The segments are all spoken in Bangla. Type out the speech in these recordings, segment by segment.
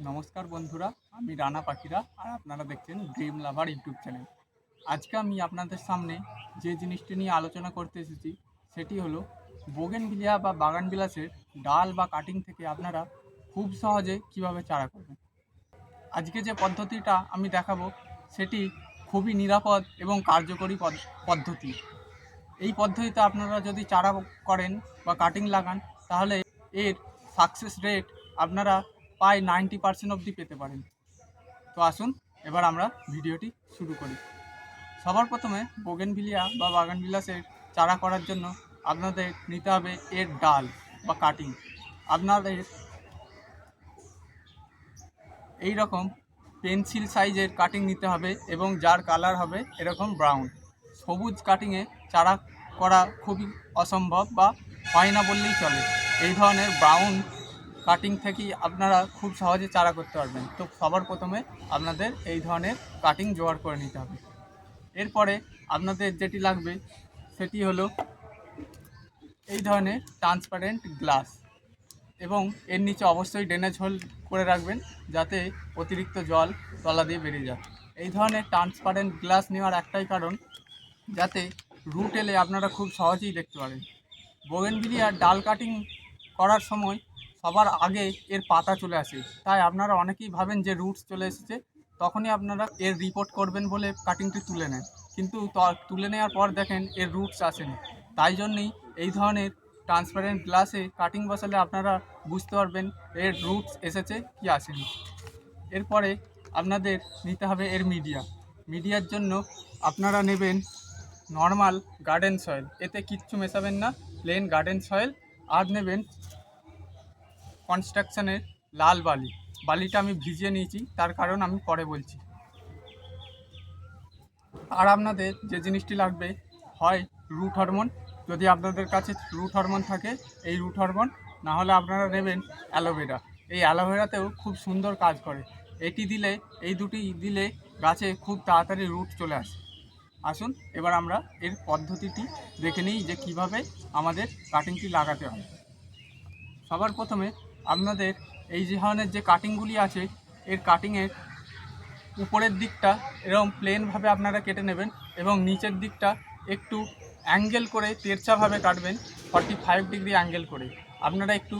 নমস্কার বন্ধুরা, আমি রানা পাখিরা আর আপনারা দেখছেন ড্রিম লাভার ইউটিউব চ্যানেল। আজকে আমি আপনাদের সামনে যে জিনিসটি নিয়ে আলোচনা করতে এসেছি, সেটি হলো বোগেনভিলিয়া বা বাগান বিলাসের ডাল বা কাটিং থেকে আপনারা খুব সহজে কীভাবে চারা করবেন। আজকে যে পদ্ধতিটা আমি দেখাবো, সেটি খুবই নিরাপদ এবং কার্যকরী পদ- পদ্ধতি। এই পদ্ধতিতে আপনারা যদি চারা করেন বা কাটিং লাগান, তাহলে এর সাকসেস রেট আপনারা প্রায় নাইনটি পার্সেন্ট অবধি পেতে পারেন। তো আসুন, এবার আমরা ভিডিওটি শুরু করি। সবার প্রথমে বোগেনভিলিয়া বা বাগান বিলাসের চারা করার জন্য আপনাদের নিতে হবে এর ডাল বা কাটিং। আপনাদের এই রকম পেন্সিল সাইজের কাটিং নিতে হবে এবং যার কালার হবে এরকম ব্রাউন। সবুজ কাটিংয়ে চারা করা খুবই অসম্ভব বা হয় না বললেই চলে। এই ধরনের ব্রাউন কাটিং থেকেই আপনারা খুব সহজে চারা করতে পারবেন। তো সবার প্রথমে আপনাদের এই ধরনের কাটিং জোগাড় করে নিতে হবে। এরপরে আপনাদের যেটি লাগবে, সেটি হলো এই ধরনের ট্রান্সপারেন্ট গ্লাস এবং এর নিচে অবশ্যই ড্রেনেজ হোল করে রাখবেন যাতে অতিরিক্ত জল তলা দিয়ে বেরিয়ে যায়। এই ধরনের ট্রান্সপারেন্ট গ্লাস নেওয়ার একটাই কারণ, যাতে রুট এলে আপনারা খুব সহজেই দেখতে পারেন। বোগেনভিলিয়ার ডাল কাটিং করার সময় সবার আগে এর পাতা চলে আসে। তাই আপনারা অনেকেই ভাবেন যে রুটস চলে এসেছে। তখনই আপনারা এর রিপোর্ট করবেন বলে কাটিংটি তুলে নেন। কিন্তু তুলে নেওয়ার পর দেখেন এর রুটস আসেনি। তাই জন্যই এই ধরনের ট্রান্সপারেন্ট গ্লাসে কাটিং বসালে আপনারা বুঝতে পারবেন এর রুটস এসেছে কি আসেনি। এরপরে আপনাদের নিতে হবে এর মিডিয়া মিডিয়ার জন্য আপনারা নেবেন নর্মাল গার্ডেন সয়েল এতে কিচ্ছু মেশাবেন না প্লেন গার্ডেন সয়েল আর নেবেন কনস্ট্রাকশনের লাল বালি। বালিটা আমি ভিজিয়ে নিয়েছি, তার কারণ আমি পরে বলছি। আর আপনাদের যে জিনিসটি লাগবে, হয় রুট হরমোন যদি আপনাদের কাছে রুট হরমোন থাকে, এই রুট হরমোন না হলে আপনারা নেবেন অ্যালোভেরা। এই অ্যালোভেরাতেও খুব সুন্দর কাজ করে। এটি দিলে, এই দুটি দিলে গাছে খুব তাড়াতাড়ি রুট চলে আসে। আসুন, এবার আমরা এর পদ্ধতিটি দেখে নিই যে কীভাবে আমাদের কাটিংটি লাগাতে হয়। সবার প্রথমে আপনাদের এই যে ধরনের যে কাটিংগুলি আছে, এর কাটিংয়ের উপরের দিকটা এরকম প্লেনভাবে আপনারা কেটে নেবেন এবং নিচের দিকটা একটু অ্যাঙ্গেল করে তেরছাভাবে কাটবেন ফর্টি ফাইভ ডিগ্রি অ্যাঙ্গেল করে। আপনারা একটু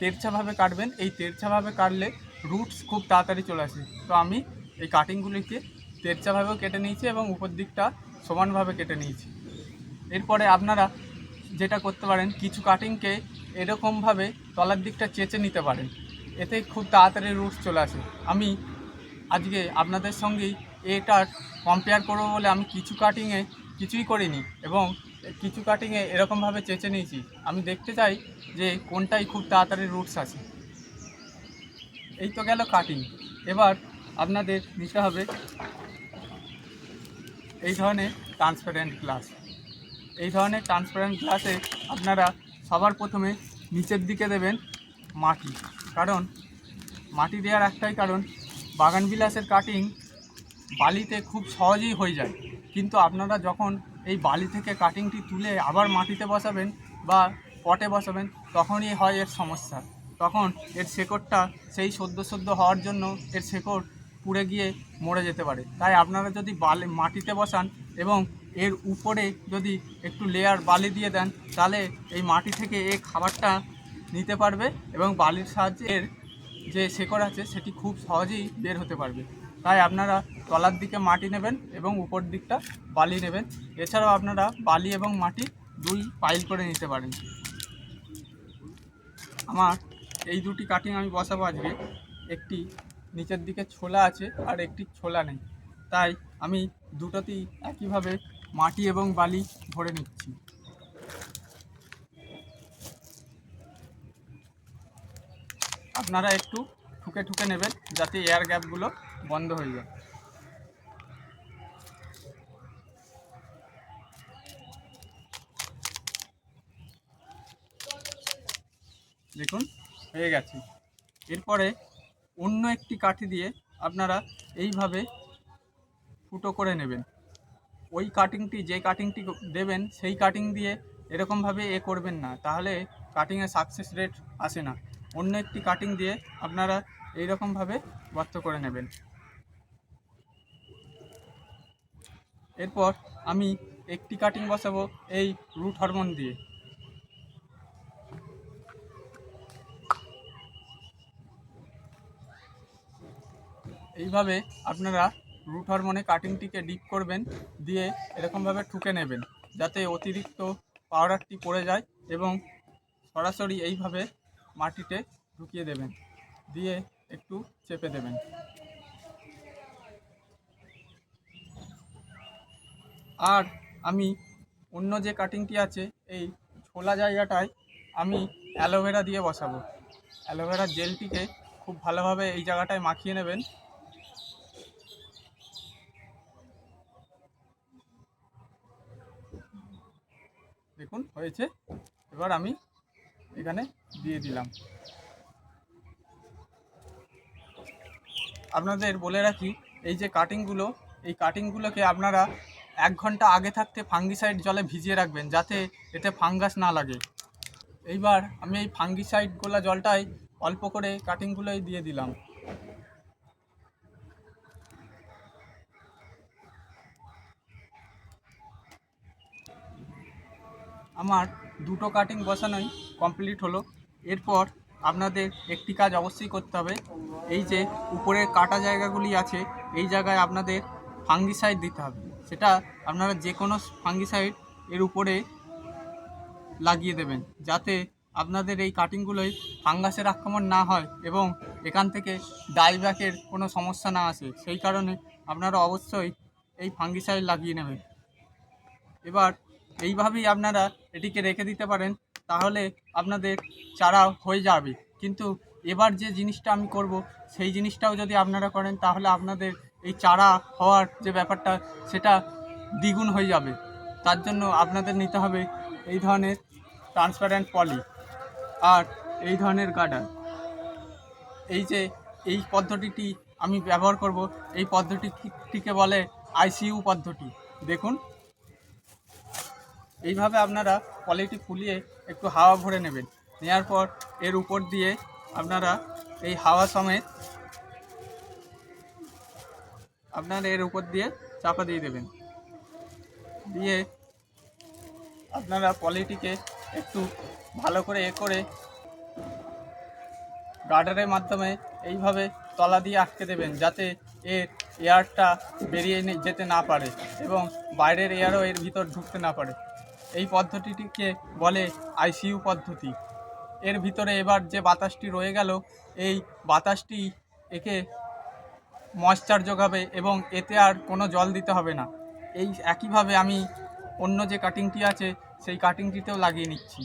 তেরছাভাবে কাটবেন, এই তেরছাভাবে কাটলে রুটস খুব তাড়াতাড়ি চলে আসে। তো আমি এই কাটিংগুলিকে তেরছাভাবেও কেটে নিয়েছি এবং উপর দিকটা সমানভাবে কেটে নিয়েছি। এরপরে আপনারা যেটা করতে পারেন, কিছু কাটিংকে এরকমভাবে তলার দিকটা চেঁচে নিতে পারেন। এতে খুব তাড়াতাড়ি রুটস চলে আসে। আমি আজকে আপনাদের সঙ্গেই এটার কম্পেয়ার করব বলে আমি কিছু কাটিংয়ে কিছুই করিনি এবং কিছু কাটিংয়ে এরকমভাবে চেঁচে নিয়েছি। আমি দেখতে চাই যে কোনটাই খুব তাড়াতাড়ি রুটস আছে এই তো গেল কাটিং এবার আপনাদের নিতে হবে এই ধরনের ট্রান্সপারেন্ট গ্লাস এই ধরনের ট্রান্সপারেন্ট গ্লাসে আপনারা সবার প্রথমে নিচের দিকে দেবেন মাটি। কারণ মাটি দেওয়ার একটাই কারণ, বাগান বিলাসের কাটিং বালিতে খুব সহজেই হয়ে যায়। কিন্তু আপনারা যখন এই বালি থেকে কাটিংটি তুলে আবার মাটিতে বসাবেন বা পটে বসাবেন, তখনই হয় এর সমস্যা। তখন এর শেকড়টা সেই সদ্য সদ্য হওয়ার জন্য এর শেকড় পুড়ে গিয়ে মরে যেতে পারে। তাই আপনারা যদি বালি মাটিতে বসান এবং এর উপরে যদি একটু লেয়ার বালি দিয়ে দেন, তাহলে এই মাটি থেকে এই খাবারটা নিতে পারবে এবং বালির সাহায্যে এর যে শেকড় আছে, সেটি খুব সহজেই বের হতে পারবে। তাই আপনারা তলার দিকে মাটি নেবেন এবং উপর দিকটা বালি নেবেন। এছাড়াও আপনারা বালি এবং মাটি দুই পাইল করে নিতে পারেন। আমার এই দুটি কাটিং আমি বসাবো আজকে। একটি নিচের দিকে ছোলা আছে আর একটি ছোলা নেই। তাই আমি দুটোতেই একইভাবে মাটি এবং বালি ভরে নিচ্ছি। আপনারা একটু ঠুকে ঠুকে নেবেন যাতে এয়ার গ্যাপগুলো বন্ধ হয়ে যায়। দেখুন, হয়ে গেছে। এরপরে অন্য একটি কাঠি দিয়ে আপনারা এইভাবে ফুটো করে নেবেন। ওই কাটিংটি যে কাটিংটি দেবেন, সেই কাটিং দিয়ে এরকমভাবে এ করবেন না। তাহলে কাটিংয়ে সাকসেস রেট আসে না। অন্য একটি কাটিং দিয়ে আপনারা এই এইরকমভাবে গর্ত করে নেবেন। এরপর আমি একটি কাটিং বসাবো এই রুট হরমোন দিয়ে। এইভাবে আপনারা রুট হরমোনে কাটিংটিকে ডিপ করবেন, দিয়ে এরকমভাবে ঠুকে নেবেন, যাতে অতিরিক্ত পাউডারটি পড়ে যায় এবং সরাসরি এইভাবে মাটিতে ঢুকিয়ে দেবেন, দিয়ে একটু চেপে দেবেন। আর আমি অন্য যে কাটিংটি আছে, এই ছোলা জায়গাটায় আমি অ্যালোভেরা দিয়ে বসাবো। অ্যালোভেরা জেলটিকে খুব ভালোভাবে এই জায়গাটায় মাখিয়ে নেবেন দেখুন, হয়েছে। এবার আমি এখানে দিয়ে দিলাম। আপনাদের বলে রাখি, এই যে কাটিংগুলো এই কাটিংগুলোকে আপনারা এক ঘণ্টা আগে থাকতে ফাঙ্গিসাইড জলে ভিজিয়ে রাখবেন, যাতে এতে ফাঙ্গাস না লাগে। এইবার আমি এই ফাঙ্গিসাইড গোলা জলটাই অল্প করে কাটিংগুলোই দিয়ে দিলাম। আমার দুটো কাটিং বসানোই কমপ্লিট হলো। এরপর আপনাদের একটি কাজ অবশ্যই করতে হবে। এই যে উপরের কাটা জায়গাগুলি আছে, এই জায়গায় আপনাদের ফাঙ্গিসাইড দিতে হবে। সেটা আপনারা যে কোনো ফাঙ্গিসাইড এর উপরে লাগিয়ে দেবেন, যাতে আপনাদের এই কাটিংগুলোই ফাঙ্গাসের আক্রমণ না হয় এবং এখান থেকে ডাইব্যাকের কোনো সমস্যা না আসে। সেই কারণে আপনারা অবশ্যই এই ফাঙ্গিসাইড লাগিয়ে নেবেন। এবার এইভাবেই আপনারা এটিকে রেখে দিতে পারেন, তাহলে আপনাদের চারা হয়ে যাবে। কিন্তু এবার যে জিনিসটা আমি করব, সেই জিনিসটাও যদি আপনারা করেন, তাহলে আপনাদের এই চারা হওয়ার যে ব্যাপারটা, সেটা দ্বিগুণ হয়ে যাবে। তার জন্য আপনাদের নিতে হবে এই ধরনের ট্রান্সপারেন্ট পলি আর এই ধরনের গার্ডার এই যে, এই পদ্ধতিটি আমি ব্যবহার করব, এই পদ্ধতিটিকে বলে আইসিইউ পদ্ধতি। দেখুন এইভাবে আপনারা পলিটি ফুলিয়ে একটু হাওয়া ভরে নেবেন। নেওয়ার পর এর উপর দিয়ে আপনারা এই হাওয়া সমেত আপনারা এর উপর দিয়ে চাপা দিয়ে দেবেন। দিয়ে আপনারা পলিটিকে একটু ভালো করে এ করে গার্ডারের মাধ্যমে এইভাবে তলা দিয়ে আটকে দেবেন যাতে এর এয়ারটা বেরিয়ে যেতে না পারে এবং বাইরের এয়ারও এর ভিতর ঢুকতে না পারে। এই পদ্ধতিটিকে বলে আইসিইউ পদ্ধতি। এর ভিতরে এবার যে বাতাসটি রয়ে গেল, এই বাতাসটি একে ময়েশ্চার যোগাবে এবং এতে আর কোনো জল দিতে হবে না। এই একইভাবে আমি অন্য যে কাটিংটি আছে, সেই কাটিংটিতেও লাগিয়ে নিচ্ছি।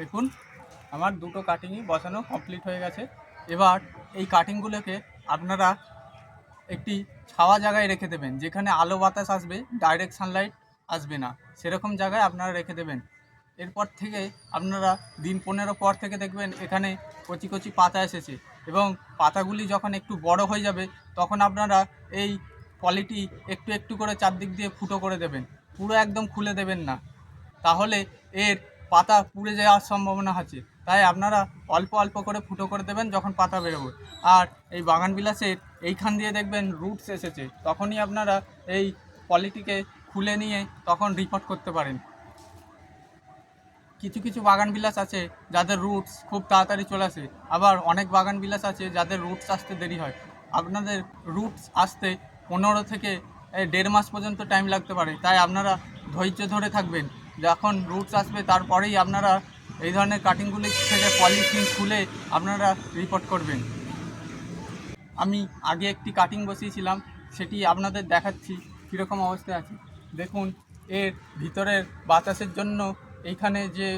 দেখুন, আমার দুটো কাটিংই বসানো কমপ্লিট হয়ে গেছে। এবার এই কাটিংগুলোকে আপনারা একটি ছাওয়া জায়গায় রেখে দেবেন, যেখানে আলো বাতাস আসবে ডাইরেক্ট সানলাইট আসবে না। সেরকম জায়গায় আপনারা রেখে দেবেন। এরপর থেকে আপনারা দিন পনেরো পর থেকে দেখবেন এখানে কচি কচি পাতা এসেছে এবং পাতাগুলি যখন একটু বড় হয়ে যাবে, তখন আপনারা এই পলিটি একটু একটু করে চারদিক দিয়ে ফুটো করে দেবেন। পুরো একদম খুলে দেবেন না। তাহলে এর পাতা পুড়ে যাওয়ার সম্ভাবনা আছে। তাই আপনারা অল্প অল্প করে ফুটো করে দেবেন যখন পাতা বেরোবে। আর এই বাগান বিলাসের এইখান দিয়ে দেখবেন রুটস এসেছে। তখনই আপনারা এই পলিটিকে খুলে নিয়ে তখন রিপোর্ট করতে পারেন। কিছু কিছু বাগান বিলাস আছে যাদের রুটস খুব তাড়াতাড়ি চলে আসে। আবার অনেক বাগান বিলাস আছে যাদের রুটস আসতে দেরি হয়। আপনাদের রুটস আসতে পনেরো থেকে দেড় মাস পর্যন্ত টাইম লাগতে পারে। তাই আপনারা ধৈর্য ধরে থাকবেন। যখন রুটস আসবে, তারপরেই আপনারা এই ধরনের কাটিংগুলি থেকে পলিথিন খুলে আপনারা রিপোর্ট করবেন। আমি আগে একটি কাটিং বসিয়েছিলাম, সেটি আপনাদের দেখাচ্ছি, কীরকম অবস্থায় আছে। দেখুন, এর ভিতরের বাতাসের জন্য এইখানে যে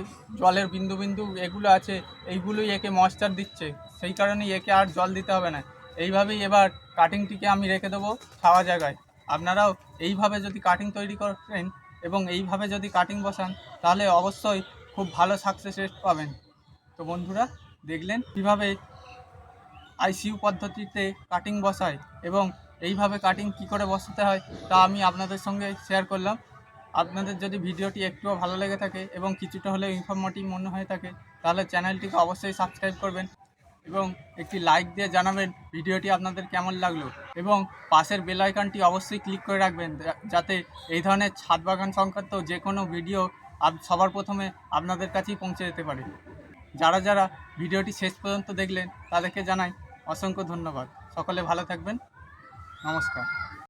জলের বিন্দু বিন্দু এগুলো আছে, এইগুলোই একে ময়েশ্চার দিচ্ছে। সেই কারণেই একে আর জল দিতে হবে না। এইভাবেই এবার কাটিংটিকে আমি রেখে দেবো ছাওয়া জায়গায়। আপনারাও এইভাবে যদি কাটিং তৈরি করেন এবং এইভাবে যদি কাটিং বসান, তাহলে অবশ্যই খুব ভালো সাকসেস রেট পাবেন। তো বন্ধুরা, দেখলেন কীভাবে আইসিইউ পদ্ধতিতে কাটিং বসায় এবং এইভাবে কাটিং কি করে বসাতে হয়, তা আমি আপনাদের সঙ্গে শেয়ার করলাম। আপনাদের যদি ভিডিওটি একটুও ভালো লেগে থাকে এবং কিছুটা হলেও ইনফরমেটিভ মনে হয়ে থাকে, তাহলে চ্যানেলটিকে অবশ্যই সাবস্ক্রাইব করবেন। এবং একটি লাইক দিয়ে জানাবেন ভিডিওটি আপনাদের কেমন লাগল। এবং পাশের বেল আইকনটি অবশ্যই ক্লিক করে রাখবেন যাতে এই ধরনের ছাদ বাগান সংক্রান্ত যে কোনো ভিডিও সবার প্রথমে আপনাদের কাছেই পৌঁছে যেতে পারে। যারা যারা ভিডিওটি শেষ পর্যন্ত দেখলেন, তাদেরকে জানাই অসংখ্য ধন্যবাদ। সকলে ভালো থাকবেন। নমস্কার।